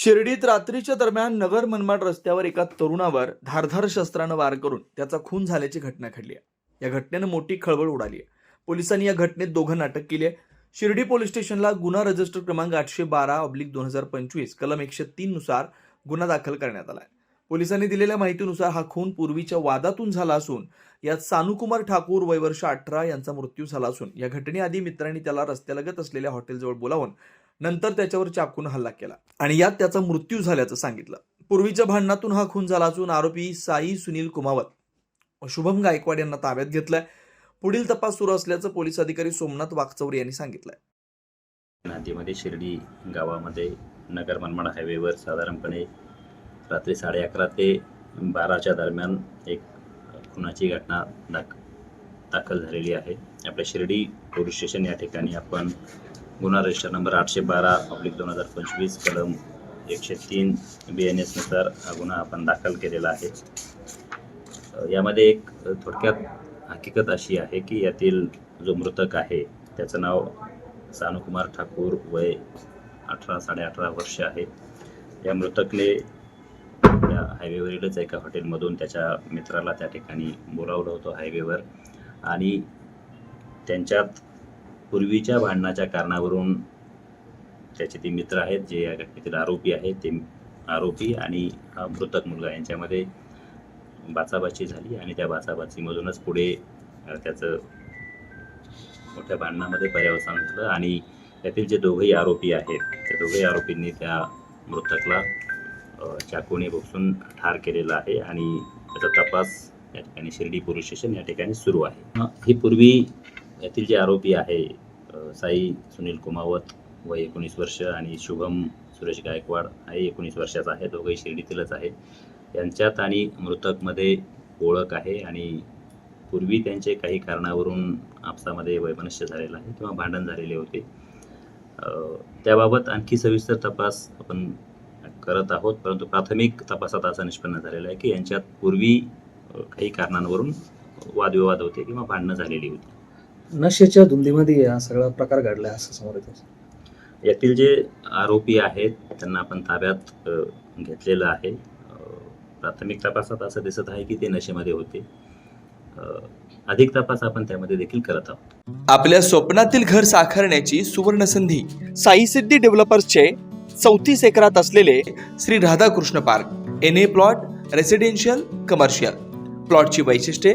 शिर्डीत रात्रीच्या दरम्यान नगर मनमाड रस्त्यावर एका तरुणावर धारधार शस्त्रानं वार करून त्याचा खून झाल्याची घटना घडली आहे. या घटनेनं मोठी खळबळ उडाली आहे. पोलिसांनी या घटनेत दोघांना अटक केली आहे. शिर्डी पोलीस स्टेशनला गुन्हा रजिस्टर क्रमांक आठशे बारा ऑब्लिक दोन हजार पंचवीस कलम एकशे तीन नुसार गुन्हा दाखल करण्यात आला आहे. पोलिसांनी दिलेल्या माहितीनुसार हा खून पूर्वीच्या वादातून झाला असून यात सानुकुमार ठाकूर वय वर्ष अठरा यांचा मृत्यू झाला असून या घटनेआधी मित्रांनी त्याला रस्त्यालगत असलेल्या हॉटेलजवळ बोलावून नंतर त्याच्यावर चाकून हल्ला केला. आणि यात त्याचा मृत्यू झाल्याचं सांगितलं. पूर्वीच्या भांडणातून हा खून झाला असून आरोपी साई सुनील कुमावत. व शुभम गायकवाड यांना ताब्यात घेतलाय. पुढील तपास सुरू असल्याचं पोलीस अधिकारी सोमनाथ वागचौरे यांनी सांगितलंय. नांदीमध्ये शिर्डी गावामध्ये नगर मनमाड हायवेवर साधारणपणे रात्री साडे अकरा ते बाराच्या दरम्यान एक खुनाची घटना दाख दाखल झालेली आहे. आपल्या शिर्डी पोलीस स्टेशन या ठिकाणी आपण गुन्हा रजिस्टर नंबर आठशे बारा ऑब्लिक दोन हजार पंचवीस कलम एकशे तीन बी एन एसनुसार हा गुन्हा आपण दाखल केलेला आहे. यामध्ये एक थोडक्यात हकीकत अशी आहे की यातील जो मृतक आहे त्याचं नाव सानुकुमार ठाकूर वय अठरा साडेअठरा वर्ष आहे. या मृतकने या हायवेवरीलच एका हॉटेलमधून त्याच्या मित्राला त्या ठिकाणी बोलावलं होतं हायवेवर आणि त्यांच्यात पूर्वीच्या भांडणाच्या कारणावरून त्याचे ते मित्र आहेत जे या घटनेतील आरोपी आहेत ते आरोपी आणि हा मृतक मुलगा यांच्यामध्ये बाचाबाची झाली आणि त्या बाचाबाचीमधूनच पुढे त्याचं मोठ्या भांडणामध्ये पर्यावसान झालं आणि त्यातील जे दोघंही आरोपी आहेत त्या दोघेही आरोपींनी त्या मृतकला चाकूने बोसून ठार केलेला आहे आणि त्याचा तपास या ठिकाणी शिर्डी पोलीस स्टेशन या ठिकाणी सुरू आहे. ही पूर्वी यातील जे आरोपी आहे साई सुनील कुमावत वय एकोणीस वर्ष आणि शुभम सुरेश गायकवाड हाही एकोणीस वर्षाचा आहे. दोघंही शिर्डीतीलच आहे. यांच्यात आणि मृतकमध्ये ओळख आहे आणि पूर्वी त्यांचे काही कारणावरून आपसामध्ये वैमनस्य झालेलं आहे किंवा भांडण झालेले होते. त्याबाबत आणखी सविस्तर तपास आपण करत आहोत. परंतु प्राथमिक तपासात असा निष्पन्न झालेला आहे की यांच्यात पूर्वी काही कारणांवरून वादविवाद होते किंवा भांडणं झालेली होती. नशेच्या धुंदीमध्ये हा सगळा प्रकार घडलाय असं समोर येतं यातील जे आरोपी आहेत त्यांना आपण ताब्यात घेतलेलं आहे. प्राथमिक तपासात असं दिसत आहे की ते नशेमध्ये होते. अधिक तपास आपण त्यामध्ये देखील करत आहोत. आपल्या स्वप्नातील घर साकारण्याची सुवर्ण संधी साई सिद्धी डेव्हलपर्सचे चौतीस एकरात असलेले Shri Radhakrishna park N A plot residential commercial प्लॉटची वैशिष्ट्ये